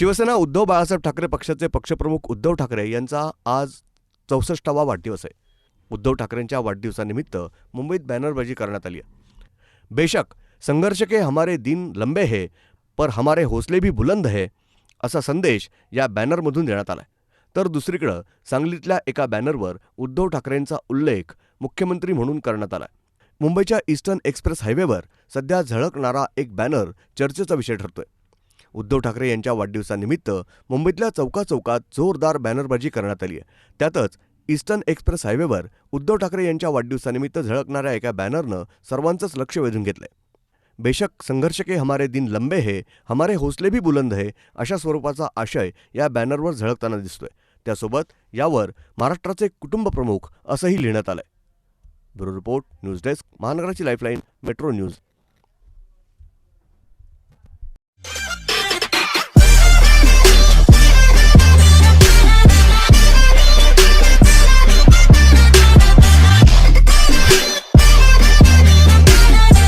शिवसेना उद्धव बाळासाहेब ठाकरे पक्षाचे पक्षप्रमुख उद्धव ठाकरे यांचा आज चौसष्टावा वाढदिवस आहे. उद्धव ठाकरेंच्या वाढदिवसानिमित्त मुंबईत बॅनरबाजी करण्यात आली आहे. बेशक संघर्ष के हमारे दिन लंबे है पर हमारे हौसले भी बुलंद है असा संदेश या बॅनरमधून देण्यात आला तर दुसरीकडं सांगलीतल्या एका बॅनरवर उद्धव ठाकरेंचा उल्लेख मुख्यमंत्री म्हणून करण्यात आला मुंबईच्या ईस्टर्न एक्सप्रेस हायवेवर सध्या झळकणारा एक बॅनर चर्चेचा विषय ठरतोय. उद्धव ठाकरे यांच्या वाढदिवसानिमित्त मुंबईतल्या चौकाचौकात जोरदार बॅनरबाजी करण्यात आली आहे. त्यातच ईस्टर्न एक्सप्रेस हायवेवर उद्धव ठाकरे यांच्या वाढदिवसानिमित्त झळकणाऱ्या एका बॅनरनं सर्वांचंच लक्ष वेधून घेतलंय. बेशक संघर्ष के हमारे दिन लंबे है हमारे हौसले भी बुलंद है अशा स्वरूपाचा आशय या बॅनरवर झळकताना दिसतोय. त्यासोबत यावर महाराष्ट्राचे कुटुंब प्रमुख असंही लिहिण्यात आलंय. ब्युरो रिपोर्ट न्यूज डेस्क महानगराची लाईफलाईन मेट्रो न्यूज.